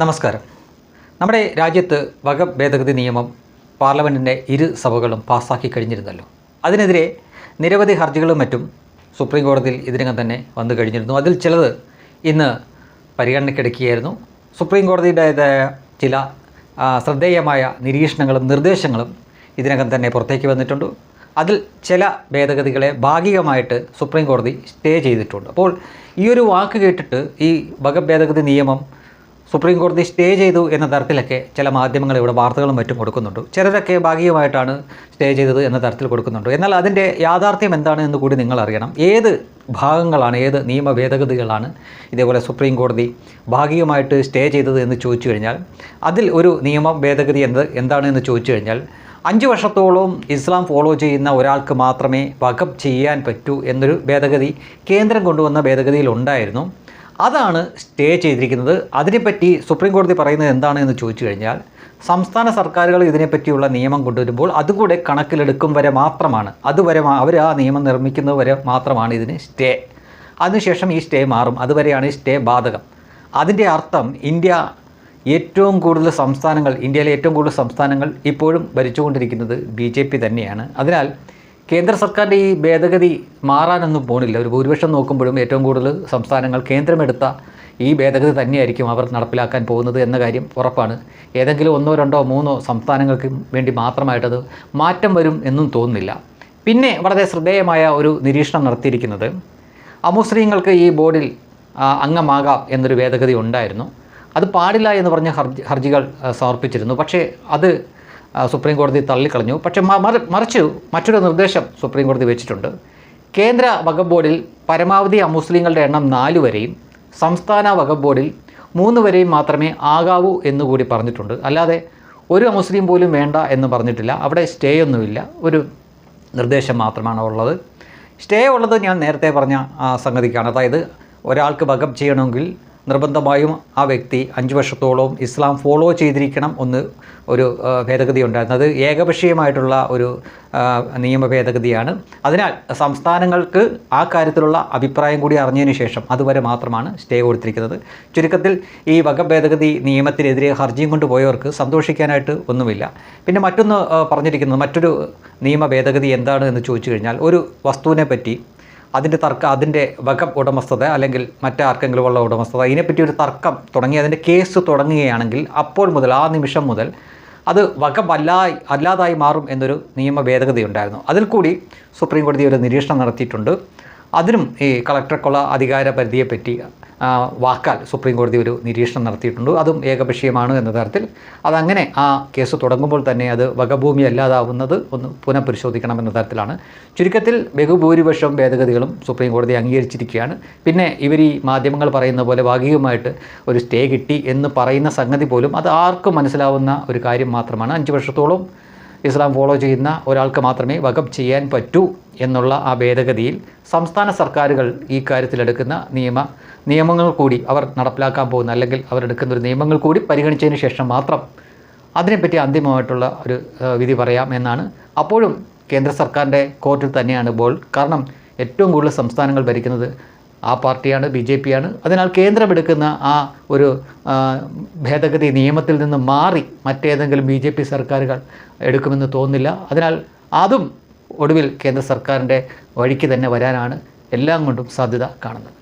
നമസ്കാരം. നമ്മുടെ രാജ്യത്ത് വക ഭേദഗതി നിയമം പാർലമെന്റിന്റെ ഇരു സഭകളും പാസ്സാക്കി കഴിഞ്ഞിരുന്നല്ലോ. അതിനെതിരെ നിരവധി ഹർജികളും മറ്റും സുപ്രീം കോടതിയിൽ ഇതിനകം തന്നെ വന്നു കഴിഞ്ഞിരുന്നു. അതിൽ ചിലത് ഇന്ന് പരിഗണനയ്ക്കെടുക്കുകയായിരുന്നു. സുപ്രീം കോടതിയുടേതായ ചില ശ്രദ്ധേയമായ നിരീക്ഷണങ്ങളും നിർദ്ദേശങ്ങളും ഇതിനകം തന്നെ പുറത്തേക്ക് വന്നിട്ടുണ്ട്. അതിൽ ചില ഭേദഗതികളെ ഭാഗികമായിട്ട് സുപ്രീം കോടതി സ്റ്റേ ചെയ്തിട്ടുണ്ട്. അപ്പോൾ ഈ ഒരു വാക്ക് കേട്ടിട്ട് ഈ വകഭേദഗതി നിയമം സുപ്രീം കോടതി സ്റ്റേ ചെയ്തു എന്ന തരത്തിലൊക്കെ ചില മാധ്യമങ്ങൾ ഇവിടെ വാർത്തകളും മറ്റും കൊടുക്കുന്നുണ്ട്. ചിലരൊക്കെ ഭാഗികമായിട്ടാണ് സ്റ്റേ ചെയ്തത് എന്ന തരത്തിൽ കൊടുക്കുന്നുണ്ട്. എന്നാൽ അതിന്റെ യാഥാർത്ഥ്യം എന്താണ് എന്ന് കൂടി നിങ്ങൾ അറിയണം. ഏത് ഭാഗങ്ങളാണ് ഏത് നിയമ ഭേദഗതികളാണ് ഇതേപോലെ സുപ്രീം കോടതി ഭാഗികമായിട്ട് സ്റ്റേ ചെയ്തത് എന്ന് ചോദിച്ചു കഴിഞ്ഞാൽ അതിൽ ഒരു നിയമ ഭേദഗതി എന്ത് എന്താണ് എന്ന് ചോദിച്ചു കഴിഞ്ഞാൽ അഞ്ച് വർഷത്തോളം ഇസ്ലാം ഫോളോ ചെയ്യുന്ന ഒരാൾക്ക് മാത്രമേ വകഫ് ചെയ്യാൻ പറ്റൂ എന്നൊരു ഭേദഗതി കേന്ദ്രം കൊണ്ടുവന്ന ഭേദഗതിയിൽ ഉണ്ടായിരുന്നു. അതാണ് സ്റ്റേ ചെയ്തിരിക്കുന്നത്. അതിനെപ്പറ്റി സുപ്രീം കോടതി പറയുന്നത് എന്താണ് എന്ന് ചോദിച്ചു കഴിഞ്ഞാൽ സംസ്ഥാന സർക്കാരുകൾ ഇതിനെപ്പറ്റിയുള്ള നിയമം കൊണ്ടുവരുമ്പോൾ അതുകൂടെ കണക്കിലെടുക്കും വരെ മാത്രമാണ്. അതുവരെ അവർ ആ നിയമം നിർമ്മിക്കുന്നത് വരെ മാത്രമാണ് ഇതിന് സ്റ്റേ. അതിനുശേഷം ഈ സ്റ്റേ മാറും. അതുവരെയാണ് ഈ സ്റ്റേ ബാധകം. അതിന്റെ അർത്ഥം ഇന്ത്യ ഏറ്റവും കൂടുതൽ സംസ്ഥാനങ്ങൾ ഇന്ത്യയിലെ ഏറ്റവും കൂടുതൽ സംസ്ഥാനങ്ങൾ ഇപ്പോഴും ഭരിച്ചുകൊണ്ടിരിക്കുന്നത് ബി ജെ പി തന്നെയാണ്. അതിനാൽ കേന്ദ്ര സർക്കാരിന്റെ ഈ ഭേദഗതി മാറാനൊന്നും പോണില്ല. ഒരു ഭൂരിപക്ഷം നോക്കുമ്പോഴും ഏറ്റവും കൂടുതൽ സംസ്ഥാനങ്ങൾ കേന്ദ്രമെടുത്ത ഈ ഭേദഗതി തന്നെയായിരിക്കും അവർ നടപ്പിലാക്കാൻ പോകുന്നത് എന്ന കാര്യം ഉറപ്പാണ്. ഏതെങ്കിലും ഒന്നോ രണ്ടോ മൂന്നോ സംസ്ഥാനങ്ങൾക്ക് വേണ്ടി മാത്രമായിട്ടത് മാറ്റം വരും എന്നും തോന്നുന്നില്ല. പിന്നെ വളരെ ശ്രദ്ധേയമായ ഒരു നിരീക്ഷണം നടത്തിയിരിക്കുന്നത് അമുസ്ലിങ്ങൾക്ക് ഈ ബോർഡിൽ അംഗമാകാം എന്നൊരു ഭേദഗതി ഉണ്ടായിരുന്നു. അത് പാടില്ല എന്ന് പറഞ്ഞ ഹർജി ഹർജികൾ സമർപ്പിച്ചിരുന്നു. പക്ഷേ അത് സുപ്രീം കോടതി തള്ളിക്കളഞ്ഞു. പക്ഷേ മറിച്ച് മറ്റൊരു നിർദ്ദേശം സുപ്രീം കോടതി വെച്ചിട്ടുണ്ട്. കേന്ദ്ര വഖഫ് ബോർഡിൽ പരമാവധി അമുസ്ലിങ്ങളുടെ എണ്ണം നാല് വരെയും സംസ്ഥാന വഖഫ് ബോർഡിൽ മൂന്ന് വരെയും മാത്രമേ ആകാവൂ എന്നുകൂടി പറഞ്ഞിട്ടുണ്ട്. അല്ലാതെ ഒരു മുസ്ലിം പോലും വേണ്ട എന്ന് പറഞ്ഞിട്ടില്ല. അവിടെ സ്റ്റേ ഒന്നുമില്ല. ഒരു നിർദ്ദേശം മാത്രമാണ് ഉള്ളത്. സ്റ്റേ ഉള്ളത് ഞാൻ നേരത്തെ പറഞ്ഞ സംഗതിക്കാണ്. അതായത് ഒരാൾക്ക് വകഫ് ചെയ്യണമെങ്കിൽ നിർബന്ധമായും ആ വ്യക്തി അഞ്ച് വർഷത്തോളം ഇസ്ലാം ഫോളോ ചെയ്തിരിക്കണം ഒന്ന് ഒരു ഭേദഗതി ഉണ്ടായിരുന്നു. അത് ഏകപക്ഷീയമായിട്ടുള്ള ഒരു നിയമ ഭേദഗതിയാണ്. അതിനാൽ സംസ്ഥാനങ്ങൾക്ക് ആ കാര്യത്തിലുള്ള അഭിപ്രായം കൂടി അറിഞ്ഞതിന് ശേഷം അതുവരെ മാത്രമാണ് സ്റ്റേ കൊടുത്തിരിക്കുന്നത്. ചുരുക്കത്തിൽ ഈ വക ഭേദഗതി നിയമത്തിനെതിരെ ഹർജിയും കൊണ്ടുപോയവർക്ക് സന്തോഷിക്കാനായിട്ട് ഒന്നുമില്ല. പിന്നെ മറ്റൊന്ന് പറഞ്ഞിരിക്കുന്നത് മറ്റൊരു നിയമ ഭേദഗതി എന്താണ് എന്ന് ചോദിച്ചു കഴിഞ്ഞാൽ ഒരു വസ്തുവിനെ പറ്റി അതിന്റെ തർക്കം അതിന്റെ വകം ഉടമസ്ഥത അല്ലെങ്കിൽ മറ്റാർക്കെങ്കിലും ഉള്ള ഉടമസ്ഥത ഇതിനെപ്പറ്റി ഒരു തർക്കം തുടങ്ങി അതിന്റെ കേസ് തുടങ്ങുകയാണെങ്കിൽ അപ്പോൾ മുതൽ ആ നിമിഷം മുതൽ അത് വകമല്ലായി അല്ലാതായി മാറും എന്നൊരു നിയമ ഭേദഗതി ഉണ്ടായിരുന്നു അതിൽ കൂടി സുപ്രീം കോടതി ഒരു നിരീക്ഷണം നടത്തിയിട്ടുണ്ട്. അതിനും ഈ കളക്ടർക്കുള്ള അധികാര പരിധിയെപ്പറ്റി വാക്കാൽ സുപ്രീം കോടതി ഒരു നിരീക്ഷണം നടത്തിയിട്ടുണ്ട്. അതും ഏകപക്ഷീയമാണ് എന്ന തരത്തിൽ. അതങ്ങനെ ആ കേസ് തുടങ്ങുമ്പോൾ തന്നെ അത് വകഭൂമി അല്ലാതാവുന്നത് ഒന്ന് പുനഃപരിശോധിക്കണം എന്ന തരത്തിലാണ്. ചുരുക്കത്തിൽ ബഹുഭൂരിപക്ഷം ഭേദഗതികളും സുപ്രീം കോടതി അംഗീകരിച്ചിരിക്കുകയാണ്. പിന്നെ ഇവർ ഈ മാധ്യമങ്ങൾ പറയുന്ന പോലെ ഭാഗികമായിട്ട് ഒരു സ്റ്റേ കിട്ടി എന്ന് പറയുന്ന സംഗതി പോലും അത് ആർക്കും മനസ്സിലാവുന്ന ഒരു കാര്യം മാത്രമാണ്. അഞ്ച് വർഷത്തോളം ഇസ്ലാം ഫോളോ ചെയ്യുന്ന ഒരാൾക്ക് മാത്രമേ വകം ചെയ്യാൻ പറ്റൂ എന്നുള്ള ആ ഭേദഗതിയിൽ സംസ്ഥാന സർക്കാരുകൾ ഈ കാര്യത്തിലെടുക്കുന്ന നിയമ നിയമങ്ങൾ കൂടി അവർ നടപ്പിലാക്കാൻ പോകുന്ന. അല്ലെങ്കിൽ അവരെടുക്കുന്ന ഒരു നിയമങ്ങൾ കൂടി പരിഗണിച്ചതിന് ശേഷം മാത്രം അതിനെപ്പറ്റി അന്തിമമായിട്ടുള്ള ഒരു വിധി പറയാം എന്നാണ്. അപ്പോഴും കേന്ദ്ര സർക്കാരിന്റെ കോർട്ടിൽ തന്നെയാണ് ബോൾ കാരണം ഏറ്റവും കൂടുതൽ സംസ്ഥാനങ്ങൾ ഭരിക്കുന്നത് ആ പാർട്ടിയാണ് ബി ജെ പിയാണ്. അതിനാൽ കേന്ദ്രമെടുക്കുന്ന ആ ഒരു ഭേദഗതി നിയമത്തിൽ നിന്ന് മാറി മറ്റേതെങ്കിലും ബി ജെ പി സർക്കാരുകൾ എടുക്കുമെന്ന് തോന്നുന്നില്ല. അതിനാൽ അതും ഒടുവിൽ കേന്ദ്ര സർക്കാരിന്റെ വഴിക്ക് തന്നെ വരാനാണ് എല്ലാം കൊണ്ടും സാധ്യത കാണുന്നത്.